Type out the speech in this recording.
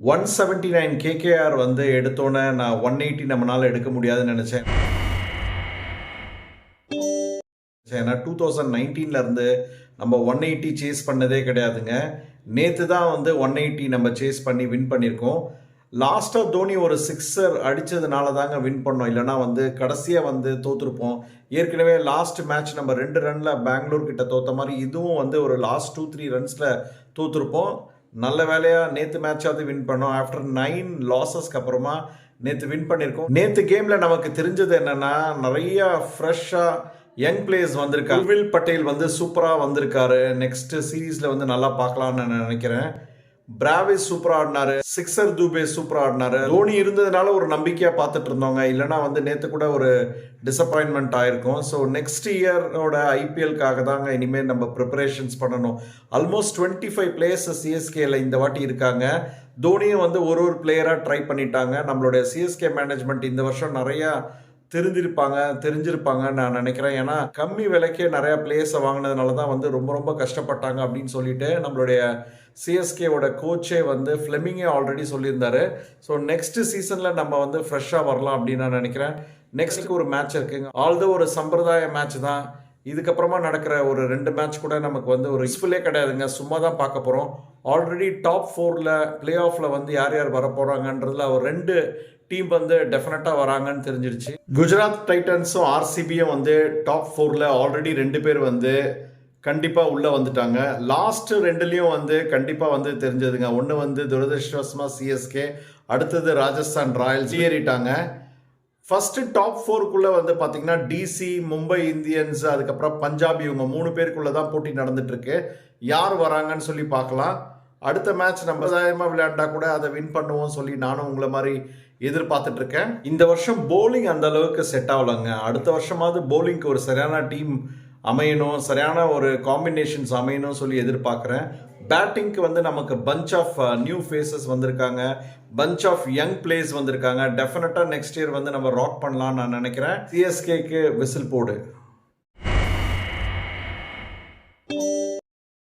One seventy nine KKR வந்து எடுத்தோன்னே நான் ஒன் எயிட்டி நம்மளால் எடுக்க முடியாதுன்னு நினச்சேன். ஏன்னா டூ தௌசண்ட் நைன்டீன்லேருந்து நம்ம ஒன் எயிட்டி சேஸ் பண்ணதே கிடையாதுங்க. நேற்று தான் வந்து ஒன் எயிட்டி நம்ம சேஸ் பண்ணி வின் பண்ணியிருக்கோம். லாஸ்ட்டாக தோனி ஒரு சிக்ஸர் அடித்ததுனால தாங்க வின் பண்ணோம். இல்லைனா வந்து கடைசியாக வந்து தோற்றுருப்போம் ஏற்கனவே லாஸ்ட் மேட்ச் நம்ம ரெண்டு ரனில் பெங்களூர் கிட்ட தோற்ற மாதிரி இதுவும் வந்து ஒரு லாஸ்ட் டூ த்ரீ ரன்ஸில் தோற்றுருப்போம் நல்ல வேலையாக நேற்று மேட்சாவது வின் பண்ணோம். ஆஃப்டர் நைன் லாஸஸ்க்கு அப்புறமா நேற்று வின் பண்ணியிருக்கோம் நேற்று கேமில் நமக்கு தெரிஞ்சது என்னென்னா நிறைய ஃப்ரெஷ்ஷாக யங் பிளேயர்ஸ் வந்திருக்காரு உர்வில் பட்டேல் வந்து சூப்பராக வந்திருக்காரு. நெக்ஸ்ட் சீரீஸில் வந்து நல்லா பார்க்கலான்னு நான் நினைக்கிறேன். பிராவிஸ் சூப்பரா ஆடினாரு சிக்ஸர் தூபே சூப்பரா ஆடினாரு தோனி இருந்ததுனால ஒரு நம்பிக்கையா பார்த்துட்டு இருந்தவங்க. இல்லைனா வந்து நேற்று கூட ஒரு டிசப்பாயின்மெண்ட் ஆயிருக்கும். ஸோ நெக்ஸ்ட் இயரோட ஐபிஎல்காக தாங்க இனிமேல் நம்ம ப்ரிப்பரேஷன்ஸ் பண்ணணும். ஆல்மோஸ்ட் டுவெண்ட்டி ஃபைவ் பிளேயர்ஸ் சிஎஸ்கேல இந்த வாட்டி இருக்காங்க. தோனியும் வந்து ஒரு ஒரு பிளேயராக ட்ரை பண்ணிட்டாங்க. நம்மளுடைய சிஎஸ்கே மேனேஜ்மெண்ட் இந்த வருஷம் நிறையா தெரிஞ்சிருப்பாங்க தெரிஞ்சிருப்பாங்க நான் நினைக்கிறேன். ஏன்னா கம்மி விலைக்கே நிறைய பிளேயர்ஸை வாங்கினதுனால தான் வந்து ரொம்ப ரொம்ப கஷ்டப்பட்டாங்க அப்படின்னு சொல்லிட்டு நம்மளுடைய சிஎஸ்கேவோட கோச்சே வந்து ஃப்ளெமிங்கே ஆல்ரெடி சொல்லியிருந்தாரு. ஸோ நெக்ஸ்ட் சீசனில் நம்ம வந்து ஃப்ரெஷ்ஷாக வரலாம் அப்படின்னு நான் நினைக்கிறேன். நெக்ஸ்ட்டுக்கு ஒரு மேட்ச் இருக்குங்க. ஆல்தோ ஒரு சம்பிரதாய மேட்ச் தான் இதுக்கப்புறமா நடக்கிற ஒரு ரெண்டு மேட்ச் கூட நமக்கு வந்து ஒரு யூஸ்ஃபுல்லே கிடையாதுங்க. சும்மா தான் பார்க்க போகிறோம் ஆல்ரெடி டாப் ஃபோரில் பிளே ஆஃபில் வந்து யார் யார் வரப்போகிறாங்கன்றதுல அவர் ரெண்டு டீம் வந்து டெஃபினட்டாக வராங்கன்னு தெரிஞ்சிருச்சு. குஜராத் டைட்டன்ஸும் ஆர்சிபியும் வந்து டாப் ஃபோரில் ஆல்ரெடி ரெண்டு பேர் வந்து கண்டிப்பாக உள்ளே வந்துட்டாங்க. லாஸ்ட்டு ரெண்டுலேயும் வந்து கண்டிப்பாக வந்து தெரிஞ்சதுங்க. ஒன்று வந்து துரதிருஷ்டவசமாக சிஎஸ்கே அடுத்தது ராஜஸ்தான் ராயல்ஸ். ஏறிட்டாங்க ஃபஸ்ட்டு டாப் ஃபோருக்குள்ளே வந்து பார்த்தீங்கன்னா டிசி மும்பை இந்தியன்ஸ் அதுக்கப்புறம் பஞ்சாப் இவங்க மூணு பேருக்குள்ளே தான் போட்டி நடந்துட்டுருக்கு. யார் வராங்கன்னு சொல்லி பார்க்கலாம். அடுத்த மேட்ச் நம்ம சாயமாக விளையாண்டா கூட அதை வின் பண்ணுவோம் சொல்லி நானும் உங்களை மாதிரி எதிர்பார்த்துட்டு இருக்கேன் இந்த வருஷம் போலிங் அந்த அளவுக்கு செட் ஆகலைங்க. அடுத்த வருஷமாவது போலிங்க்கு ஒரு சரியான டீம் அமையணும் சரியான ஒரு காம்பினேஷன்ஸ் அமையணும் சொல்லி எதிர்பார்க்குறேன். பேட்டிங்க்கு வந்து நமக்கு பஞ்ச் ஆஃப் நியூ ஃபேஸஸ் வந்திருக்காங்க. பஞ்ச் ஆஃப் யங் பிளேஸ் வந்திருக்காங்க. டெஃபினட்டாக நெக்ஸ்ட் இயர் வந்து நம்ம ராக் பண்ணலாம்னு நான் நினைக்கிறேன். சிஎஸ்கேக்கு விசில் போடு.